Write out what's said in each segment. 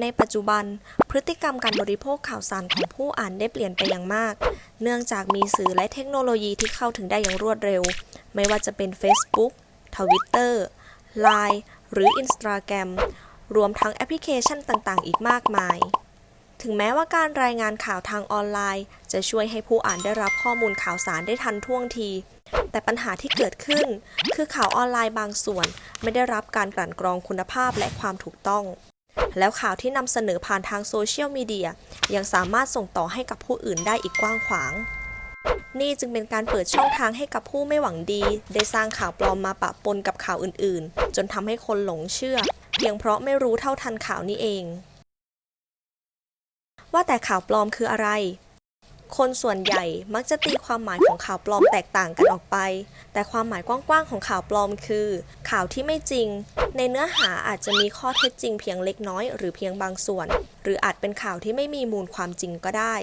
ในปัจจุบัน พฤติกรรมการบริโภคข่าวสารของผู้อ่านได้เปลี่ยนไปอย่างมาก เนื่องจากมีสื่อและเทคโนโลยีที่เข้าถึงได้อย่างรวดเร็ว ไม่ว่าจะเป็น Facebook Twitter Line หรือ Instagram รวมทั้งแอปพลิเคชันต่างๆ อีกมากมาย ถึงแม้ว่าการรายงานข่าวทางออนไลน์ จะช่วยให้ผู้อ่านได้รับข้อมูลข่าวสารได้ทันท่วงที แต่ปัญหาที่เกิดขึ้น คือข่าวออนไลน์บางส่วน ไม่ได้รับการกลั่นกรองคุณภาพและความถูกต้อง แล้วข่าวที่นำเสนอผ่านทางโซเชียลมีเดียยังสามารถส่งต่อให้กับผู้อื่นได้อีกกว้างขวาง นี่จึงเป็นการเปิดช่องทางให้กับผู้ไม่หวังดี ได้สร้างข่าวปลอมมาปะปนกับข่าวอื่นๆ จนทำให้คนหลงเชื่อ เพียงเพราะไม่รู้เท่าทันข่าวนี้เอง ว่าแต่ข่าวปลอมคืออะไร คนส่วนใหญ่มักจะตีความหมายของข่าวปลอมแตกต่างกันออกไป แต่ความหมายกว้างๆของข่าวปลอมคือ ข่าวที่ไม่จริง ในเนื้อหาอาจจะมีข้อเท็จจริงเพียงเล็กน้อย หรือเพียงบางส่วน หรืออาจเป็นข่าวที่ไม่มีมูลความจริงก็ได้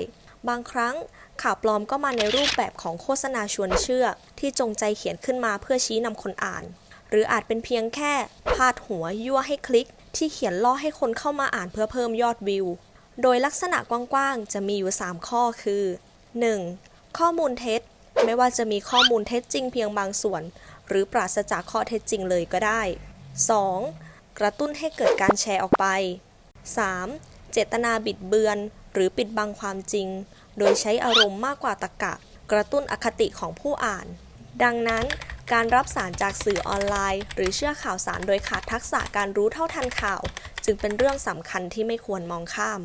บางครั้งข่าวปลอมก็มาในรูปแบบของโฆษณาชวนเชื่อ ที่จงใจเขียนขึ้นมาเพื่อชี้นำคนอ่าน หรืออาจเป็นเพียงแค่พาดหัวยั่วให้คลิก ที่เขียนล่อให้คนเข้ามาอ่านเพื่อเพิ่มยอดวิว โดยลักษณะกว้างๆ จะมีอยู่ 3 ข้อคือ 1. ข้อมูลเท็จ ไม่ว่าจะมีข้อมูลเท็จจริงเพียงบางส่วน หรือปราศจากข้อเท็จจริงเลยก็ได้ 2. กระตุ้นให้เกิดการแชร์ออกไป 3. เจตนาบิดเบือน หรือปิดบังความจริง โดยใช้อารมณ์มากกว่าตรรกะ กระตุ้นอคติของผู้อ่าน ดังนั้นการรับสารจากสื่อออนไลน์ หรือเชื่อข่าวสารโดยขาดทักษะการรู้เท่าทันข่าว จึงเป็นเรื่องสำคัญที่ไม่ควรมองข้าม